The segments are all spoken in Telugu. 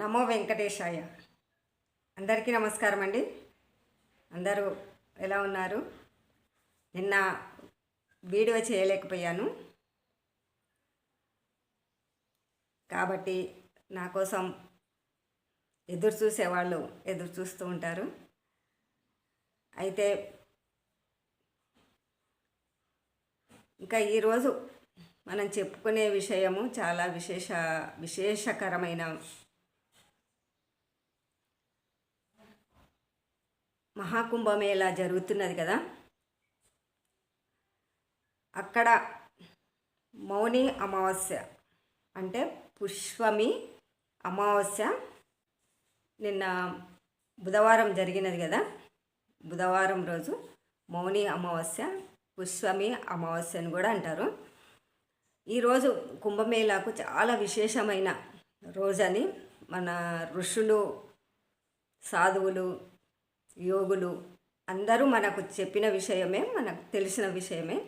నమో వెంకటేశాయ. అందరికీ నమస్కారం అండి అందరూ ఎలా ఉన్నారు? నిన్న వీడియో చేయలేకపోయాను. కాబట్టి నా కోసం ఎదురు చూసేవాళ్ళు ఎదురు చూస్తూ ఉంటారు. అయితే ఇంకా ఈరోజు మనం చెప్పుకునే విషయము చాలా విశేష విశేషకరమైన మహాకుంభమేళా జరుగుతున్నది కదా. అక్కడ మౌని అమావాస్య అంటే పుష్పమి అమావాస్య నిన్న బుధవారం జరిగినది కదా. బుధవారం రోజు మౌని అమావాస్య పుష్పమి అమావాస్య అని కూడా అంటారు. ఈరోజు కుంభమేళాకు చాలా విశేషమైన రోజని మన ఋషులు సాధువులు యోగులు అందరూ మనకు చెప్పిన విషయమే మనకు తెలిసిన విషయమే.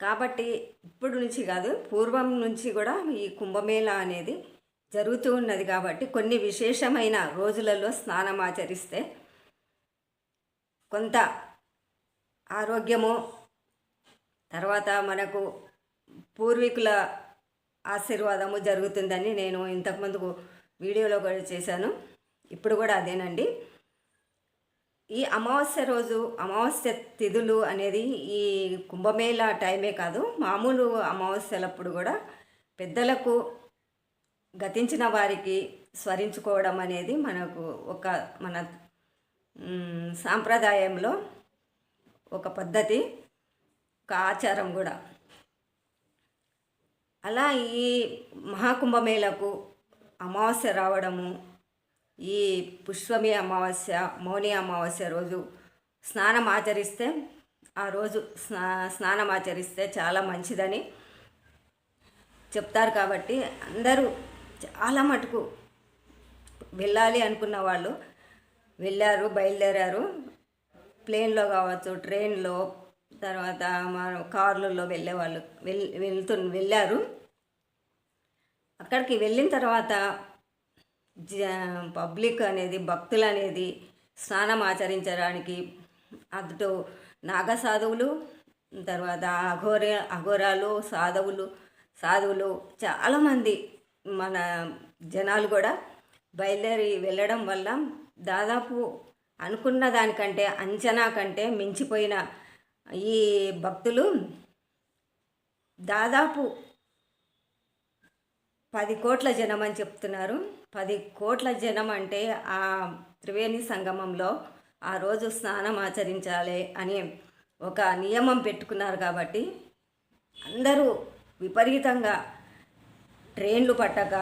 కాబట్టి ఇప్పుడు నుంచి కాదు పూర్వం నుంచి కూడా ఈ కుంభమేళ అనేది జరుగుతూ ఉన్నది కాబట్టి కొన్ని విశేషమైన రోజులలో స్నానం ఆచరిస్తే కొంత ఆరోగ్యము తర్వాత మనకు పూర్వీకుల ఆశీర్వాదము జరుగుతుందని నేను ఇంతకుముందు వీడియోలో కూడా చేశాను. ఇప్పుడు కూడా అదేనండి. ఈ అమావాస్య రోజు అమావాస్య తిథులు అనేది ఈ కుంభమేళ టైమే కాదు మామూలు అమావాస్యలప్పుడు కూడా పెద్దలకు గతించిన వారికి స్మరించుకోవడం అనేది మనకు ఒక మన సాంప్రదాయంలో ఒక పద్ధతి ఒక ఆచారం కూడా. అలా ఈ మహాకుంభమేళకు అమావాస్య రావడము ఈ పుష్పమి అమావాస్య మౌని అమావాస్య రోజు స్నానం ఆచరిస్తే ఆ రోజు స్నా స్నానం ఆచరిస్తే చాలా మంచిదని చెప్తారు కాబట్టి అందరూ చాలా మటుకు వెళ్ళాలి అనుకున్న వాళ్ళు వెళ్ళారు బయలుదేరారు. ప్లేన్లో కావచ్చు ట్రైన్లో తర్వాత మన కార్లలో వెళ్ళే వాళ్ళు వెళ్ వెళ్తు వెళ్ళారు. అక్కడికి వెళ్ళిన తర్వాత జ పబ్లిక్ అనేది భక్తులు అనేది స్నానం ఆచరించడానికి అటు నాగ సాధువులు తర్వాత అఘోర అఘోరాలు సాధువులు సాధువులు చాలామంది మన జనాలు కూడా బయలుదేరి వెళ్ళడం వల్ల దాదాపు అనుకున్న దానికంటే అంచనా కంటే మించిపోయిన ఈ భక్తులు దాదాపు పది కోట్ల జనం అని చెప్తున్నారు. పది కోట్ల జనం అంటే ఆ త్రివేణి సంగమంలో ఆ రోజు స్నానం ఆచరించాలి అని ఒక నియమం పెట్టుకున్నారు కాబట్టి అందరూ విపరీతంగా ట్రైన్లు పట్టక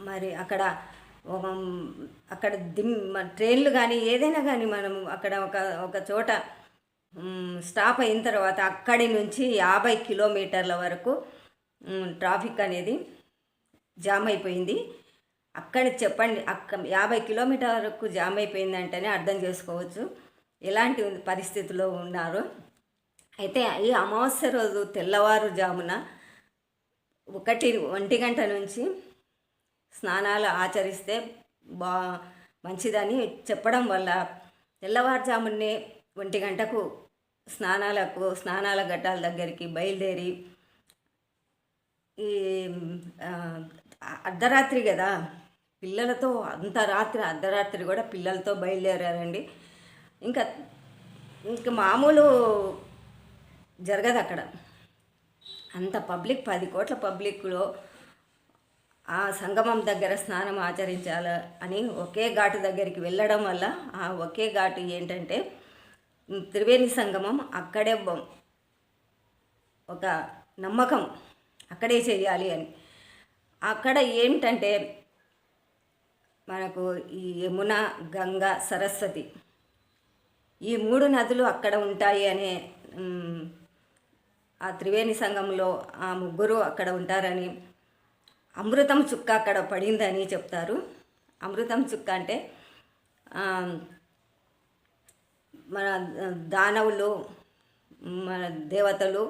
మరి అక్కడ అక్కడ దిమ్ ట్రైన్లు కానీ ఏదైనా కానీ మనం అక్కడ ఒక ఒక చోట స్టాప్ అయిన తర్వాత అక్కడి నుంచి యాభై కిలోమీటర్ల వరకు ట్రాఫిక్ అనేది జామ్ అయిపోయింది. అక్కడ చెప్పండి అక్క యాభై కిలోమీటర్ వరకు జామ్ అయిపోయిందంటేనే అర్థం చేసుకోవచ్చు. ఎలాంటి పరిస్థితిలో ఉన్నారు? అయితే ఈ అమావాస్య రోజు తెల్లవారుజామున ఒకటి ఒంటి గంట నుంచి స్నానాలు ఆచరిస్తే బా మంచిదని చెప్పడం వల్ల తెల్లవారుజామునే ఒంటి గంటకు స్నానాలకు స్నానాల ఘట్టాల దగ్గరికి బయలుదేరి ఈ అర్ధరాత్రి కదా పిల్లలతో అంత రాత్రి అర్ధరాత్రి కూడా పిల్లలతో బయలుదేరారండి. ఇంకా ఇంకా మామూలు జరగదు అక్కడ. అంత పబ్లిక్ పది కోట్ల పబ్లిక్లో ఆ సంగమం దగ్గర స్నానం ఆచరించాలి అని ఒకే ఘాటు దగ్గరికి వెళ్ళడం వల్ల ఆ ఒకే ఘాటు ఏంటంటే త్రివేణి సంగమం అక్కడే బొ- ఒక నమ్మకం. అక్కడే చేయాలి అని. అక్కడ ఏమిటంటే మనకు ఈ యమున గంగ సరస్వతి ఈ మూడు నదులు అక్కడ ఉంటాయి అనే ఆ త్రివేణి సంఘంలో ఆ ముగ్గురు అక్కడ ఉంటారని అమృతం చుక్క అక్కడ పడిందని చెప్తారు. అమృతం చుక్క అంటే మన దానవులు మన దేవతలు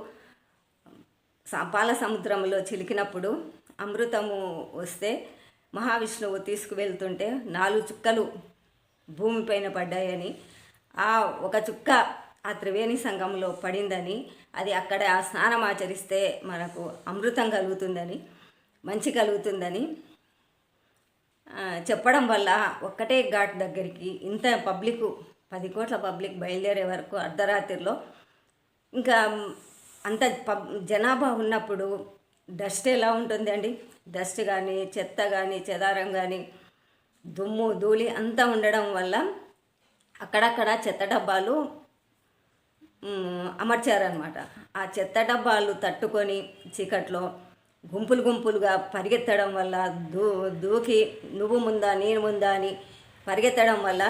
పాల సముద్రంలో చిలికినప్పుడు అమృతము వస్తే మహావిష్ణువు తీసుకువెళ్తుంటే నాలుగు చుక్కలు భూమిపైన పడ్డాయని ఆ ఒక చుక్క ఆ త్రివేణి సంఘంలో పడిందని అది అక్కడ ఆ స్నానం ఆచరిస్తే మనకు అమృతం కలుగుతుందని మంచి కలుగుతుందని చెప్పడం వల్ల ఒక్కటే ఘాట్ దగ్గరికి ఇంత పబ్లిక్ పది కోట్ల పబ్లిక్ బయలుదేరే వరకు అర్ధరాత్రిలో ఇంకా అంత పబ్ జనాభా ఉన్నప్పుడు డస్ట్ ఎలా ఉంటుంది అండి? డస్ట్ కానీ చెత్త కానీ చెదారం కానీ దుమ్ము ధూళి అంతా ఉండడం వల్ల అక్కడక్కడ చెత్త డబ్బాలు అమర్చారనమాట ఆ చెత్త డబ్బాలు తట్టుకొని చీకట్లో గుంపులు గుంపులుగా పరిగెత్తడం వల్ల దూ దూకి నువ్వు ముందా నేను ముందా అని పరిగెత్తడం వల్ల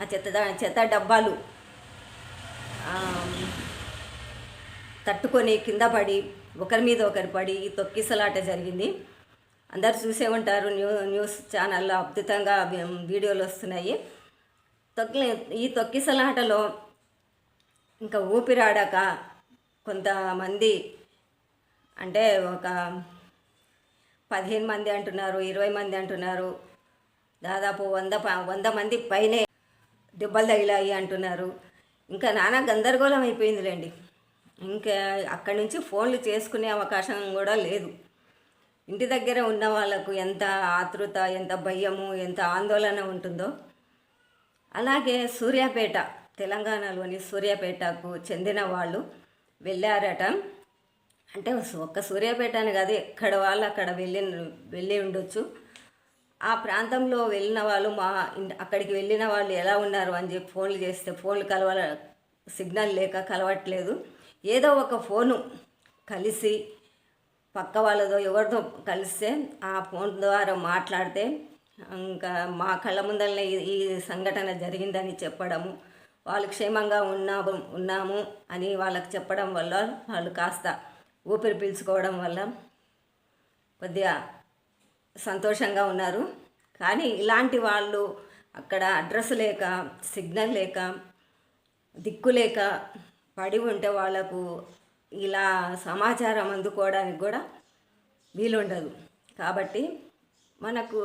ఆ చెత్త చెత్త డబ్బాలు తట్టుకొని కింద పడి ఒకరి మీద ఒకరి పడి ఈ తొక్కిసలాట జరిగింది. అందరు చూసే ఉంటారు న్యూ న్యూస్ ఛానల్లో అద్భుతంగా వీడియోలు వస్తున్నాయి. తొక్కి ఈ తొక్కిసలాటలో ఇంకా ఊపిరాడాక కొంతమంది అంటే ఒక పదిహేను మంది అంటున్నారు ఇరవై మంది అంటున్నారు. దాదాపు వంద వంద మంది పైనే దెబ్బలు తగిలాయి అంటున్నారు. ఇంకా నానా గందరగోళం అయిపోయిందిలేండి. ఇంకా అక్కడి నుంచి ఫోన్లు చేసుకునే అవకాశం కూడా లేదు. ఇంటి దగ్గర ఉన్న వాళ్ళకు ఎంత ఆతృత ఎంత భయము ఎంత ఆందోళన ఉంటుందో. అలాగే సూర్యాపేట తెలంగాణలోని సూర్యాపేటకు చెందిన వాళ్ళు వెళ్ళారట. అంటే ఒక్క సూర్యాపేట అని కాదు ఎక్కడ వాళ్ళు అక్కడ వెళ్ళి వెళ్ళి ఉండొచ్చు. ఆ ప్రాంతంలో వెళ్ళిన వాళ్ళు మా అక్కడికి వెళ్ళిన వాళ్ళు ఎలా ఉన్నారు అని చెప్పి ఫోన్లు చేస్తే ఫోన్లు కలవాల సిగ్నల్ లేక కలవట్లేదు. ఏదో ఒక ఫోను కలిసి పక్క వాళ్ళతో ఎవరితో కలిస్తే ఆ ఫోన్ ద్వారా మాట్లాడితే ఇంకా మా కళ్ళ ముందరనే ఈ- ఈ సంఘటన జరిగిందని చెప్పడము వాళ్ళు క్షేమంగా ఉన్నాము ఉన్నాము అని వాళ్ళకి చెప్పడం వల్ల వాళ్ళు కాస్త ఊపిరి పీల్చుకోవడం వల్ల కొద్దిగా సంతోషంగా ఉన్నారు. కానీ ఇలాంటి వాళ్ళు అక్కడ అడ్రస్ లేక సిగ్నల్ లేక దిక్కు లేక పడి ఉంటే వాళ్ళకు ఇలా సమాచారం అందుకోవడానికి కూడా వీలుండదు. కాబట్టి మనకు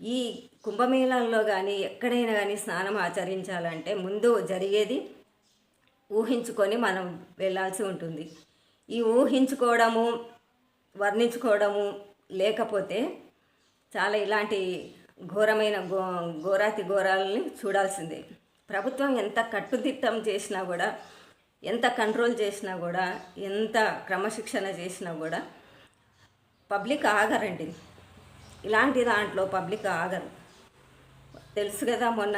ఈ కుంభమేళాల్లో కానీ ఎక్కడైనా కానీ స్నానం ఆచరించాలంటే ముందు జరిగేది ఊహించుకొని మనం వెళ్ళాల్సి ఉంటుంది. ఈ ఊహించుకోవడము వర్ణించుకోవడము లేకపోతే చాలా ఇలాంటి ఘోరమైన ఘోరాతి ఘోరాలని చూడాల్సిందే. ప్రభుత్వం ఎంత కట్టుదిట్టం చేసినా కూడా ఎంత కంట్రోల్ చేసినా కూడా ఎంత క్రమశిక్షణ చేసినా కూడా పబ్లిక్ ఆగరండి. ఇలాంటి దాంట్లో పబ్లిక్ ఆగరు. తెలుసు కదా మొన్న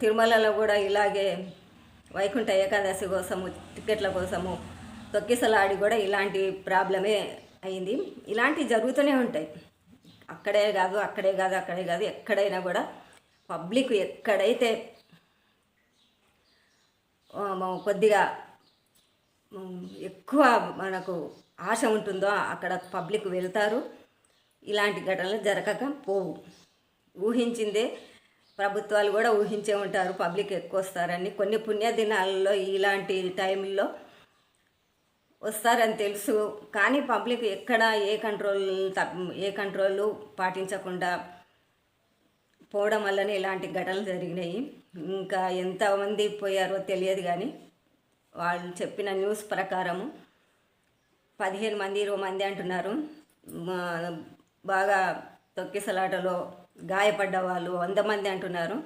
తిరుమలలో కూడా ఇలాగే వైకుంఠ ఏకాదశి కోసము టికెట్ల కోసము తొక్కిసలాడి కూడా ఇలాంటి ప్రాబ్లమే అయింది. ఇలాంటివి జరుగుతూనే ఉంటాయి. అక్కడే కాదు అక్కడే కాదు అక్కడే కాదు ఎక్కడైనా కూడా పబ్లిక్ ఎక్కడైతే కొద్దిగా ఎక్కువ మనకు ఆశ ఉంటుందో అక్కడ పబ్లిక్ వెళ్తారు. ఇలాంటి ఘటనలు జరగక పోవు. ఊహించిందే ప్రభుత్వాలు కూడా ఊహించే ఉంటారు పబ్లిక్ ఎక్కువ వస్తారని కొన్ని పుణ్యదినాలలో ఇలాంటి టైంలో వస్తారని తెలుసు. కానీ పబ్లిక్ ఎక్కడ ఏ కంట్రోల్ ఏ కంట్రోల్ పాటించకుండా పోవడం వల్లనే ఇలాంటి ఘటనలు జరిగినాయి. ఇంకా ఎంతమంది పోయారో తెలియదు కానీ వాళ్ళు చెప్పిన న్యూస్ ప్రకారము పదిహేను మంది ఇరవై మంది అంటున్నారు. బాగా తొక్కిసలాటలో గాయపడ్డ వాళ్ళు వంద మంది అంటున్నారు.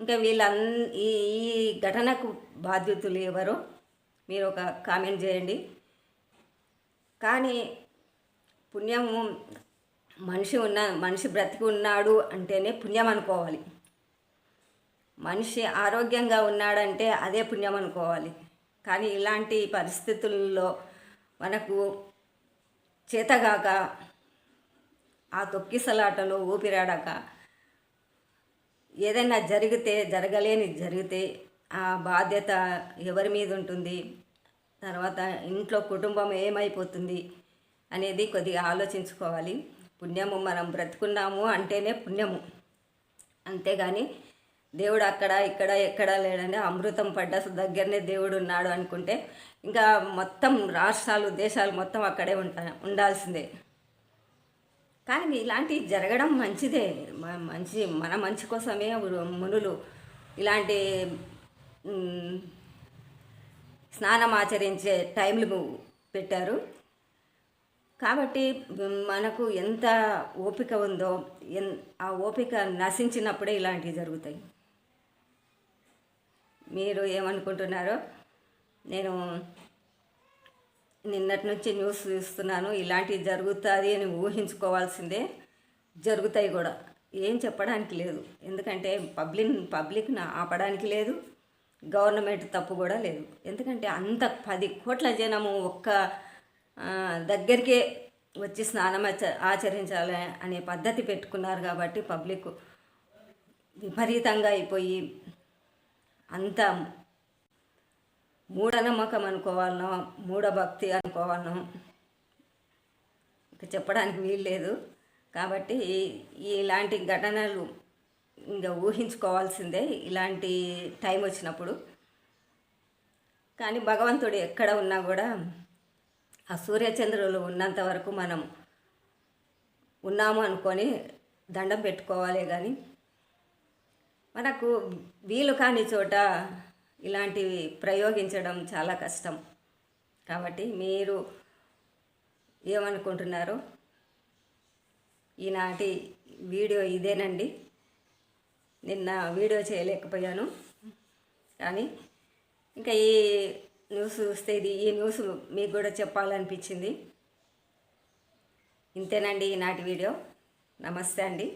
ఇంకా వీళ్ళన్ ఈ ఈ ఘటనకు బాధ్యతలు ఎవరో? మీరు ఒక కామెంట్ చేయండి. కానీ పుణ్యము మనిషి ఉన్న మనిషి బ్రతికి ఉన్నాడు అంటేనే పుణ్యం అనుకోవాలి. మనిషి ఆరోగ్యంగా ఉన్నాడంటే అదే పుణ్యం అనుకోవాలి. కానీ ఇలాంటి పరిస్థితుల్లో మనకు చేతగాక ఆ తొక్కిసలాటలో ఊపిరాడక ఏదైనా జరిగితే జరగలేని జరిగితే ఆ బాధ్యత ఎవరి మీద ఉంటుంది? తర్వాత ఇంట్లో కుటుంబం ఏమైపోతుంది అనేది కొద్దిగా ఆలోచించుకోవాలి. పుణ్యము మనం బ్రతుకున్నాము అంటేనే పుణ్యము. అంతేగాని దేవుడు అక్కడ ఇక్కడ ఎక్కడ లేడండి. అమృతం పడ్డ దగ్గరనే దేవుడు ఉన్నాడు అనుకుంటే ఇంకా మొత్తం రాష్ట్రాలు దేశాలు మొత్తం అక్కడే ఉంటా ఉండాల్సిందే. కానీ ఇలాంటివి జరగడం మంచిదే. మంచి మన మంచి కోసమే మునులు ఇలాంటి స్నానం ఆచరించే టైంలు పెట్టారు. కాబట్టి మనకు ఎంత ఓపిక ఉందో ఎన్ ఆ ఓపిక నశించినప్పుడే ఇలాంటివి జరుగుతాయి. మీరు ఏమనుకుంటున్నారో నేను నిన్నటి నుంచి న్యూస్ చూస్తున్నాను ఇలాంటివి జరుగుతుంది అని ఊహించుకోవాల్సిందే. జరుగుతాయి కూడా. ఏం చెప్పడానికి లేదు. ఎందుకంటే పబ్లిక్ పబ్లిక్ను ఆపడానికి లేదు. గవర్నమెంట్ తప్పు కూడా లేదు. ఎందుకంటే అంత పది కోట్ల జనము ఒక్క దగ్గరికే వచ్చి స్నానం ఆచ- ఆచరించాలి అనే పద్ధతి పెట్టుకున్నారు కాబట్టి పబ్లిక్ విపరీతంగా అయిపోయి అంత మూఢనమ్మకం అనుకోవాలనో మూఢభక్తి అనుకోవాలనో ఇక చెప్పడానికి వీలు లేదు. కాబట్టి ఈ- ఇలాంటి ఘటనలు ఇంకా ఊహించుకోవాల్సిందే ఇలాంటి టైం వచ్చినప్పుడు. కానీ భగవంతుడు ఎక్కడ ఉన్నా కూడా ఆ సూర్యచంద్రులు ఉన్నంత వరకు మనం ఉన్నాము అనుకొని దండం పెట్టుకోవాలి కానీ మనకు వీలు కాని చోట ఇలాంటివి ప్రయోగించడం చాలా కష్టం. కాబట్టి మీరు ఏమనుకుంటున్నారు? ఈనాటి వీడియో ఇదేనండి. నిన్న వీడియో చేయలేకపోయాను. కానీ ఇంకా ఈ న్యూస్ చూస్తే ఇది ఈ న్యూస్ మీకు కూడా చెప్పాలనిపించింది. ఇంతేనండి ఈనాటి వీడియో. నమస్తే అండి.